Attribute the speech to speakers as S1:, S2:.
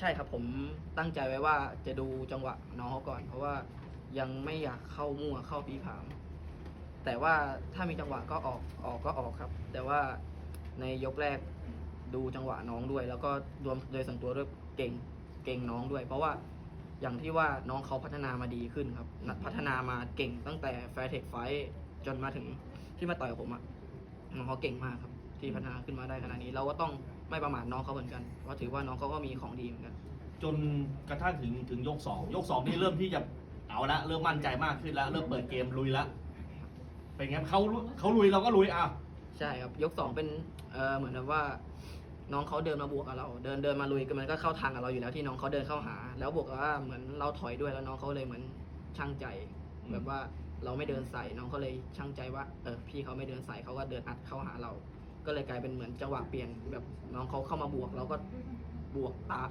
S1: ใช่ครับผมตั้งใจไว้ว่าจะดูจังหวะน้องเขาก่อน เพราะว่ายังไม่อยากเข้ามั่วเข้าปีผาม แต่ว่าถ้ามีจังหวะก็ออกออกก็ออกครับ แต่ว่าในยกแรกดูจังหวะน้องด้วย แล้วก็รวมโดยส่วนตัวด้วยเก่งเก่งน้องด้วย เพราะว่าอย่างที่ว่าน้องเขาพัฒนามาดีขึ้นครับนัดพัฒนามาเก่งตั้งแต่แฟร์เทคไฟจนมาถึงที่มาต่อยกับผมอะน้องเขาเก่งมากครับ ที่พัฒนาขึ้นมาได้ขนาดนี้ เราก็ต้องไม่ประมาทน้องเขาเหมือนกันเพราะถือว่าน้องเขาก็มีของดีเหมือนกัน
S2: จนกระทั่งถึงถึงยกสองยกสองนี่เริ่มที่จะเอาละเริ่มมั่นใจมากขึ้นแล้วเริ่มเปิดเกมลุยแล้วเป็นไงเขาเขาลุยเราก็ลุยอะ
S1: ใช่ครับยกสองเป็นเออเหมือนกับว่าน้องเขาเดินมาบวกกับเรา เดินเดินมาลุยกันมันก็เข้าทางกับเราอยู่แล้วที่น้องเขาเดินเข้าหา แล้วบวกกับว่าเหมือนเราถอยด้วยแล้วน้องเขาเลยเหมือนช่างใจแบบว่าเราไม่เดินใส่น้องเขาเลยช่างใจว่าเออพี่เขาไม่เดินใส่เขาก็เดินอัดเข้าหาเรา ก็เลยกลายเป็นเหมือนจังหวะเปลี่ยนแบบน้องเขาเข้ามาบวกเราก็บวกตา